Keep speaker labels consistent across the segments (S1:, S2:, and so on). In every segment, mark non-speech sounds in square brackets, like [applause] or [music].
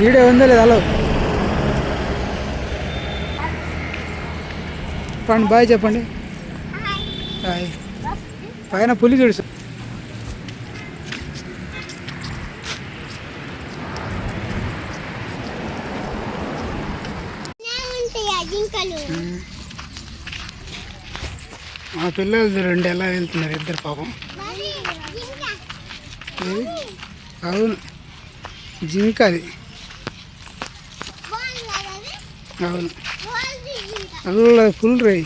S1: Video ఉందో లేదా? Hello. పండి బాయ్ చెప్పండి. బాయ్ పైన పులి చూడు మా పిల్లలు చూడండి ఎలా వెళ్తున్నారు ఇద్దరు పాపం? అవును. జింక అది? అవును.
S2: అందులో
S1: అల్ల పులి రే.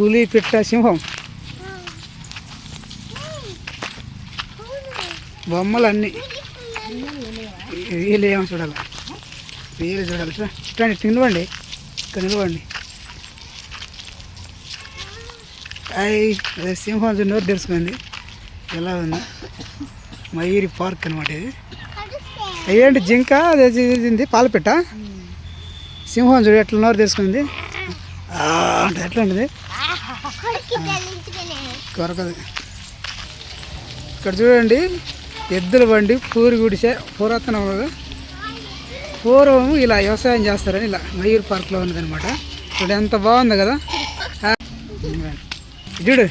S1: పులి పిట్ట సింహం. బొమ్మలు అన్నీ
S2: చూపిస్తున్నాను.
S1: ఏమో చూడాలి. రియల్ చూడాలి. చూడండి తినవండి. ఇక్కడ నిలవండి. అదే సింహం చూడు నోరు తెలుసుకుంది ఎలా ఉంది? మయూరి పార్క్ అనమాట ఇది.
S2: కడుస్తే.
S1: జింక? అదే ఇది పాలపిట్ట సింహం చూడు ఎట్లా నోరు తీసుకుంది అంటే ఎట్లా ఉంటుంది? కొరకదు. ఇక్కడ చూడండి ఎద్దుల బండి పూరి గుడిసే పురాతన పూర్వం ఇలా వ్యవసాయం చేస్తారని ఇలా మయూర్ పార్క్లో ఉన్నదనమాట చూడు ఎంత బాగుంది కదా? చూడు.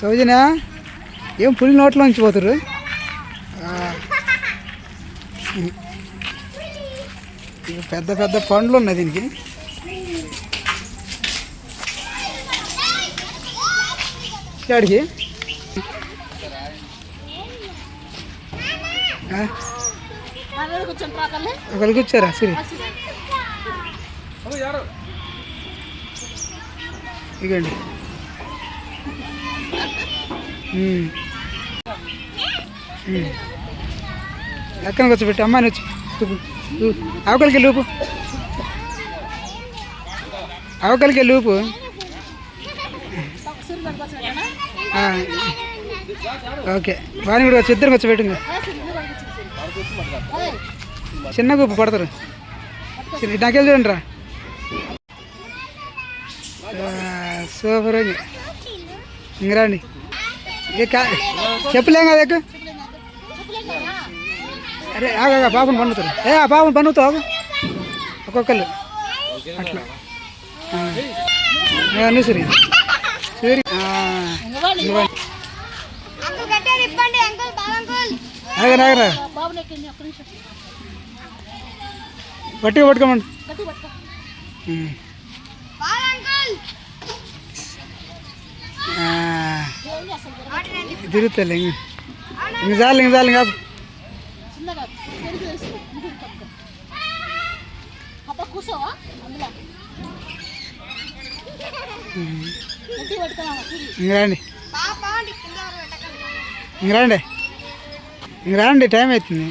S1: సౌజన్య ఏం పులి నోట్లో పోతురు పెద్ద పెద్ద పండ్లు ఉన్నాయి దీనికి. ఇక్కడికి ఒకరికి వచ్చారా సిరి. ఇగండి. ఉమ్. ఎక్కడికి వచ్చి పెట్టి అమ్మాయిని వచ్చి అవకలికి లూపు. అవకలికి లూపు. ఓకే. వాణి కూడా వచ్చి ఇద్దరికి వచ్చి పెట్టింది చిన్న గుప్పు పడతారు నాకెళ్ళి చూడండి రా. సూపర్ ఉంది. ఇంక రండి. ఏ కా చెప్పలేం కదా ఎక్కువ అరే ఆగా పాపను పండుతారు ఏ ఆ పాపను పండుతావు ఆగు. ఒక్కొక్కరు అట్లా ఆ. ఆ, నువ్వు సరి సరి ఆ, ఇవ్వండి.
S2: అంకుల్ కట్టారు ఇవ్వండి అంకుల్ బాగా అంకుల్
S1: ఆగరా ఆగరా గట్టిగా పట్టుకోమండి ఉమ్.
S2: బాగా అంకుల్
S1: ఆ, తిరుగుతాలే ఇంక ఇంక చాలు ఇంక చాలు ఇంకా
S3: కూర్చోవా? అందులో. గట్టి పట్టుకున్నావా?
S1: ఇంక రండి
S2: బాగా బాగుంది కింద వరకు పెట్టకండి.
S1: ఇంక రండి ఇంక రండి టైం అవుతుంది.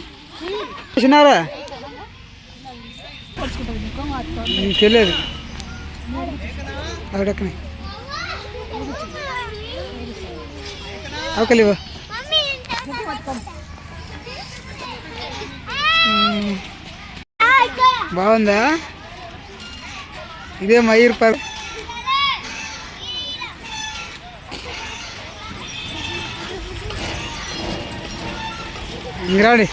S1: నీకు తెలియదు. అక్కడక్కనే అవకలివా
S2: మమ్మీ
S1: బాగుందా? ఇదే మయూర్ పార్క్ ఇంక రండి.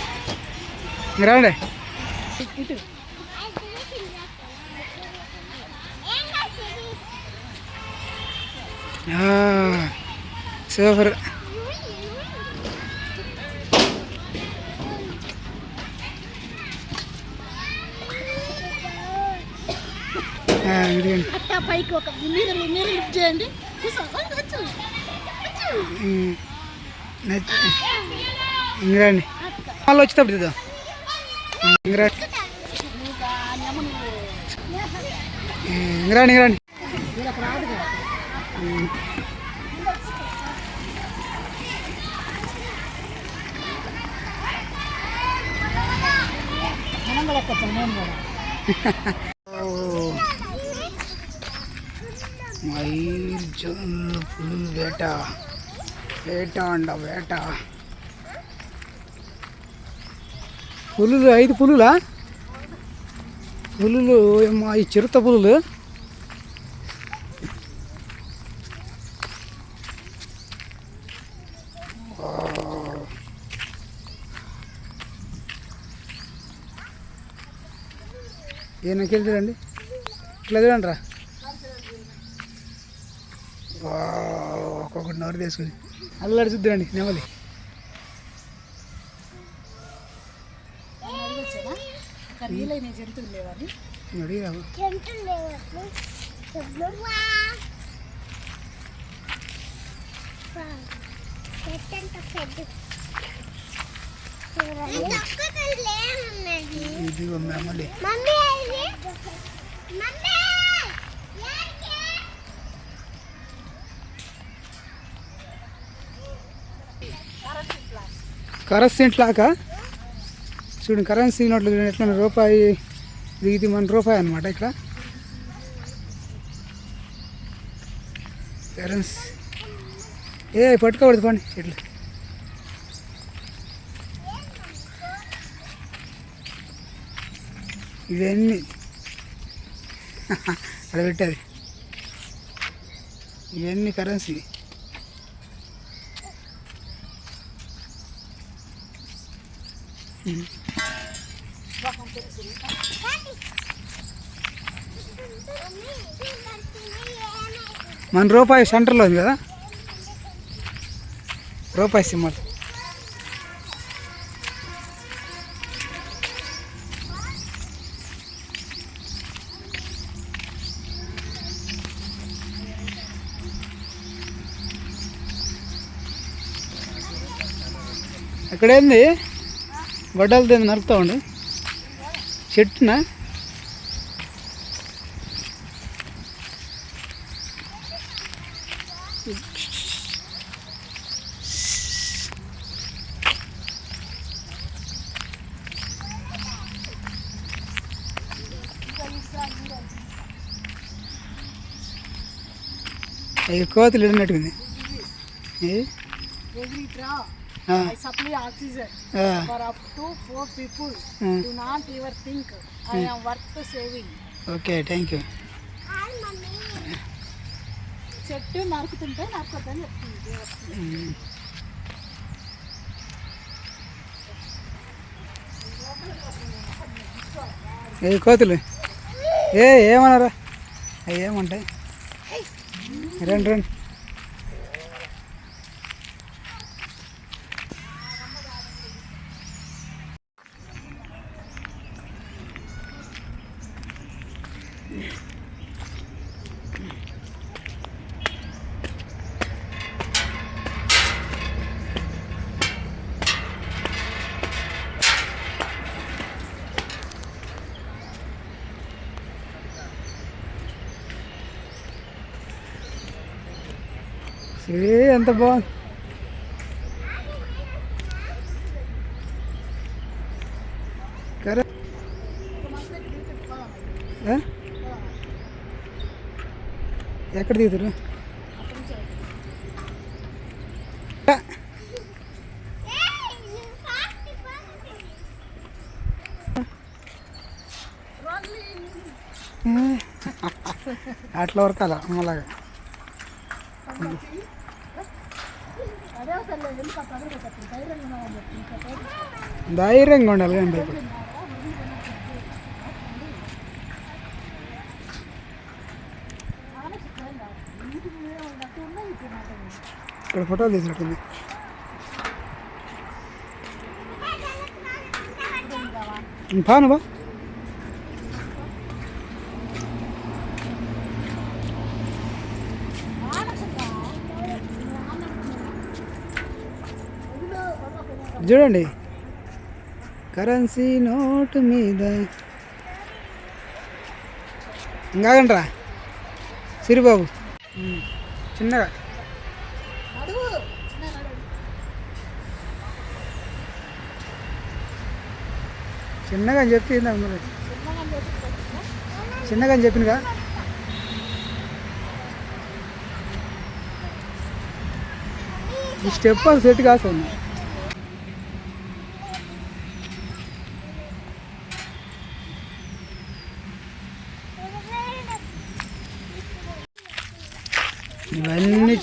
S1: సూపర్. ఇదిగోండి
S3: అట్టా పైకి ఒక మీరు మీరు లిఫ్ట్ చేయండి కూర్చో వచ్చు
S1: ఉమ్, నచ్చి- ఇంక రండి మళ్ళీ వచ్చేటప్పుడు ఇద్దాం ఇంక రండి ఇంక రండి ఇంక రండి
S3: వీళ్ళకి రాదు కదా మనం కూడా
S1: మైల్ ఫుల్ వేట. వేట అండ వేట. పులులు ఐదు పులులా? పులులు ఏమో ఈ చిరుత పులులు? ఏమైనా చూడండి. ఇట్లా చూడండి రా ఒక్కొక్కటి నోరు తీసుకుని. అల్లడి చూద్దురండి నెమలి
S3: అడగొచ్చానా అక్కడ రీలైన జంతువులు లేవని
S1: అడిగిరావు
S2: చెంటులు లేవు చెట్లువా చెట్టంత పెద్ద
S1: ఇదిగో నెమలి
S2: మమ్మీ ఇది మమ్మీ
S1: కరెన్సీ లాక చూడండి కరెన్సీ నోట్లు చూడండి ఎట్లా రూపాయి ఇది ఇది మన రూపాయి అనమాట ఇక్కడ. కరెన్సీ. ఏ పట్టుకోకూడదు పండి ఇట్లా. ఇవన్నీ. [laughs] అక్కడ పెట్టారు ఇవన్నీ కరెన్సీ. మన రూపాయి సెంటర్లో ఉంది కదా? రూపాయి సింబల్. గొడ్డలు గొడ్డలతో నరుకుతా ఉండు. చెట్టునా? కోతలు కోతులు ఇడినట్టుకుంది ఏ?
S3: Supply oxygen
S1: ah,
S3: for up to four people
S1: ah.
S3: Do not your think I am worth saving
S1: okay thank you.
S3: చెట్టు నరుకుతుంటే నరకొద్దని చెప్తుంది.
S1: ఉమ్. ఏ కోతులు? ఏ ఏమన్నారా? అవి ఏముంటాయి? రండి రండి. ఏ ఎంత బాగుంది? ఎక్కడ దిగుతారు అట్లా వరకాల అమ్మలాగా
S3: అదే ధైర్యంగా ఉన్నామని చెప్పి ఇంకా ధైర్యం
S1: ధైర్యంగా ఉండాలి కానీ భయపడి ఇక్కడ ఫోటోలు తీసినట్టుంది పాను బా చూడండి. కరెన్సీ నోటు మీద. ఇంకాగండ్రా సిరిబాబు. చిన్నగా. చిన్నగా అని చెప్పి
S3: చిన్నగా
S1: అని చెప్పినగా? ఈ స్టెప్ అది సెట్ కాస్తుంది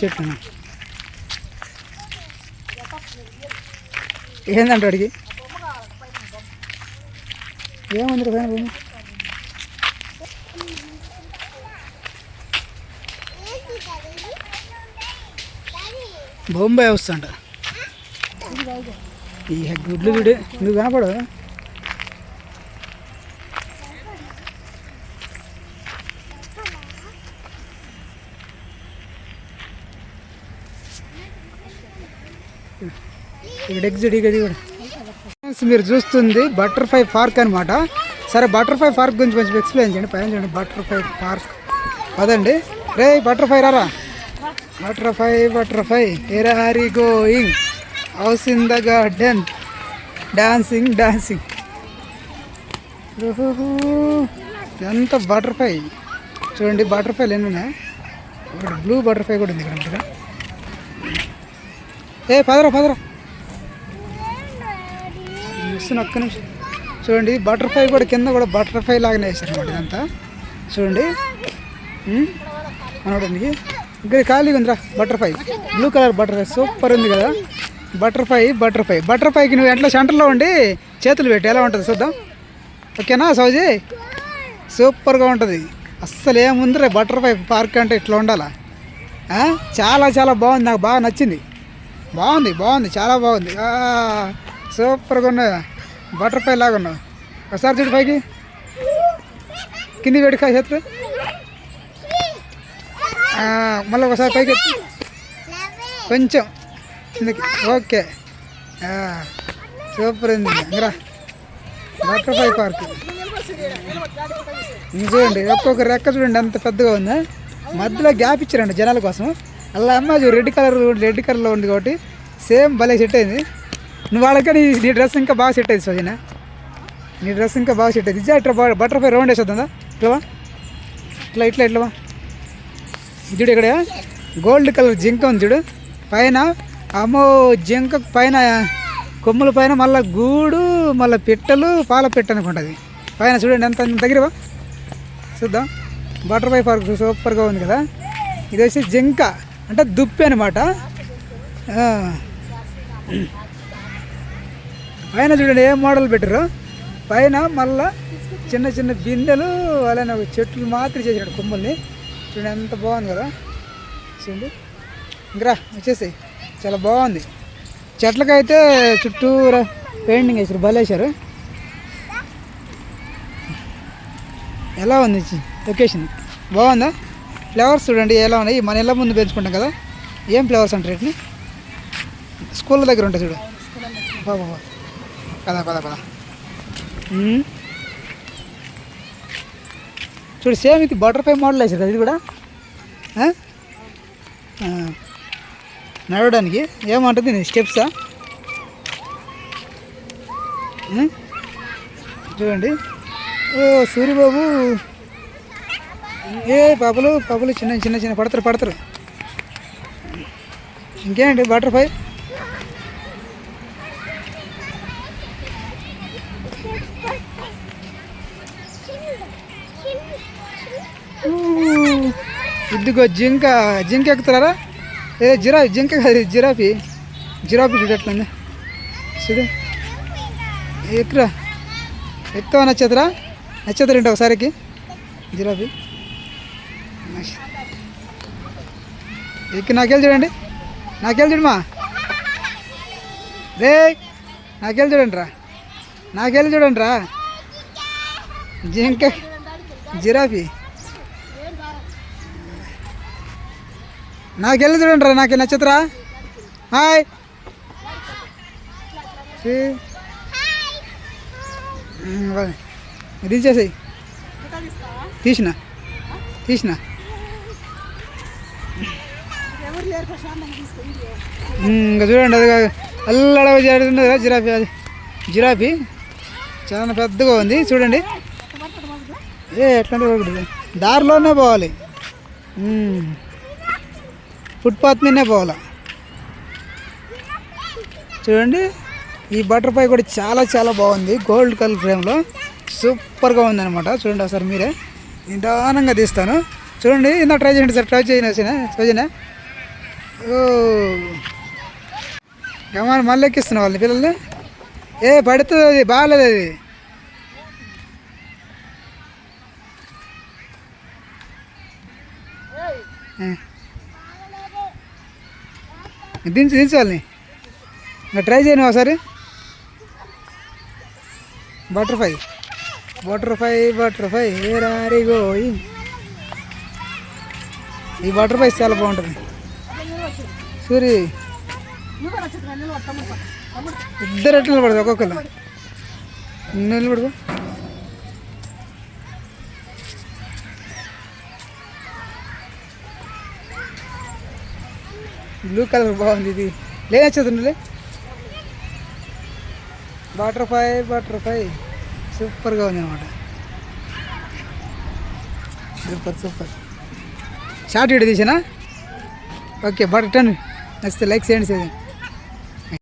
S1: చెట్టు ఏందంట అడిగి? ఏముంది పైన భూమి? బొంబాయి వస్తుంట ఈ గుడ్లు గుడి నువ్వు కనపడవు ఇక్కడ ఎగ్జిట్ ఇది కూడా. మీరు చూస్తుంది బటర్ఫ్లై పార్క్ అనమాట సరే బటర్ఫ్లై పార్క్ గురించి కొంచెం ఎక్స్ప్లెయిన్ చేయండి. పైన చూడండి బటర్ఫ్లై పార్క్ పదండి. రే బటర్ఫ్లై రారా? Butterfly butterfly uh are going house in the garden dancing dancing ఎంత బటర్ఫ్లై చూడండి బటర్ఫ్లైలు ఎన్ని ఉన్నాయి ఒకటి బ్లూ బటర్ఫ్లై కూడా ఉంది ఇక్కడ. ఏ పదరా పదరా. మిషన్ ఒక్క నిమిషం. చూడండి బటర్ఫ్లై కూడా కింద కూడా బటర్ఫ్లై లాగానే వేసారనమాట ఇదంతా. చూడండి. ఉమ్, అనడానికి ఇంకా ఖాళీగా ఉందిరా butterfly. Blue colour butterfly. Super ఉంది కదా. Butterfly butterfly. బటర్ఫ్లైకి నువ్వు ఎంట్లో సెంటర్లో ఉండి చేతులు పెట్టి. ఎలా ఉంటుంది చూద్దాం. ఓకేనా సౌజీ? సూపర్గా ఉంటుంది. అస్సలు ఏముందిరా బటర్ఫ్లై పార్క్ అంటే ఇట్లా ఉండాలా? చాలా చాలా బాగుంది. నాకు బాగా నచ్చింది. బాగుంది బాగుంది. చాలా బాగుంది. సూపర్గా ఉన్నాయా. బటర్ఫ్లై లాగా ఉన్నావు ఒకసారి చూడు పైకి. కింది పెట్టుకా చేతులు. మళ్ళీ ఒకసారి పైకి కొంచెం. కిందకి. ఓకే. సూపర్ ఉంది ఇంకా బటర్ఫ్లై పార్క్. ఇది చూడండి ఒక్కొక్క రెక్క చూడండి అంత పెద్దగా ఉందా. మధ్యలో గ్యాప్ ఇచ్చారండి జనాల కోసం. అలా అమ్మ చూడు రెడ్ కలర్ రెడ్ కలర్లో ఉంది కాబట్టి సేమ్ భలే సెట్ అయింది. నువ్వు వాళ్ళకి నీ నీ డ్రెస్ ఇంకా బాగా సెట్ అయింది సోజన? నీ డ్రెస్ ఇంకా బాగా సెట్ అయింది. ఇట్లా బటర్ఫ్లై రౌండ్ వేసేద్దా ఇట్లా ఇట్లా ఇట్లా ఇట్లా చూడు ఇక్కడ. గోల్డ్ కలర్ జింక ఉంది చూడు. పైన అమ్మో జింక పైన కొమ్ముల పైన మళ్ళీ గూడు మళ్ళీ పిట్టలు పాల పిట్ట అనుకుంటుంది పైన చూడండి ఎంత దగ్గరవా చూద్దాం. బటర్ఫ్లై పార్క్ సూపర్గా ఉంది కదా. ఇది వచ్చి జింక. అంటే దుప్పి అనమాట పైన చూడండి ఏ మోడల్ పెట్టారు? పైన మళ్ళా చిన్న చిన్న బిందెలు అలానే ఒక చెట్లు మాత్రం చేసాడు కొమ్మల్ని. చూడండి ఎంత బాగుంది కదా? చూడండి. ఇంకా వచ్చేసాయి. చాలా బాగుంది. చెట్లకైతే చుట్టూరా పెయింటింగ్ వేసారు బలేశారు ఎలా ఉంది లొకేషన్? బాగుందా? ఫ్లవర్స్ చూడండి ఎలా ఉన్నాయి? మన ఇళ్ళ ముందు పెంచుకుంటాం కదా? ఏం ఫ్లవర్స్ అంటారు వీటిని? స్కూల్ దగ్గర ఉంటాయి చూడు. బాబా పద పద పద. చూడు సేమ్ ఇది బటర్ఫ్లై మోడల్ వేసారు కదా ఇది కూడా? నడవడానికి ఏమంటుంది నేను స్టెప్సా? చూడండి. ఓ సూర్యబాబు ఏ పాపలు పాపలు చిన్న చిన్న చిన్న పడతారు పడతారు. ఇంకేంటి బటర్ఫ్లై? ఇదిగో జింక జింక ఎక్కుతారా? ఏ జిరా జింక కాదు జిరాఫీ. జిరాఫీ చూడట్లండి చూడు. ఎక్కురా. ఎక్కువ నచ్చేతరా? నచ్చేతరా ఏంటి ఒకసారికి? జిరాఫీ. ఎక్కి నాకెళ్ళి చూడండి. నాకెళ్ళి చూడమా రే నాకెళ్ళి చూడండి రా నాకెళ్ళి చూడండి రా జింక జిరాఫీ. నాకెళ్ళి చూడండి రా నాకు నచ్చత్ర హాయ్. తీసేసాయి తీసిన. తీసిన. ఇంకా చూడండి అది అల్లడవ జరుగుతుంది కదా జిరాఫీ అది. జిరాఫీ. చాలా పెద్దగా ఉంది చూడండి. ఏ ఎట్లాంటి దారిలోనే పోవాలి. ఫుట్పాత్ మీదనే పోవాలా. చూడండి ఈ బటర్ఫ్లై కూడా చాలా చాలా బాగుంది. గోల్డ్ కలర్ ఫ్రేమ్లో సూపర్గా ఉందన్నమాట. చూడండి ఒకసారి మీరే. నిదానంగా తీస్తాను. చూడండి ఇందా ట్రై చేయండి సార్. ట్రై చేయండి సోజనా ఓ. ఏమన్నా మళ్ళీ ఎక్కిస్తున్నావు వాళ్ళని పిల్లల్ని? ఏ పడుతుంది అది బాగాలేదు అది. Yeah. దించు దించాలి వాళ్ళని. ఇంకా ట్రై చేయను ఒకసారి. బటర్ఫ్లై. బటర్ఫ్లై బటర్ఫ్లై రారి గోయి ఈ బటర్ఫ్లై చాలా బాగుంటుంది. సూరి. ఇద్దరు ఎట్లా నిలబడదు ఒక్కొక్కరు నిలబడదు బ్లూ కలర్ బాగుంది ఇది. లేచదుండలే బటర్ఫ్లై బటర్ఫ్లై సూపర్గా ఉంది అనమాట సూపర్ సూపర్. షార్ట్ వీడియో తీసానా? ఓకే బటర్ టన్ నచ్చితే లైక్ చేయండి చేయండి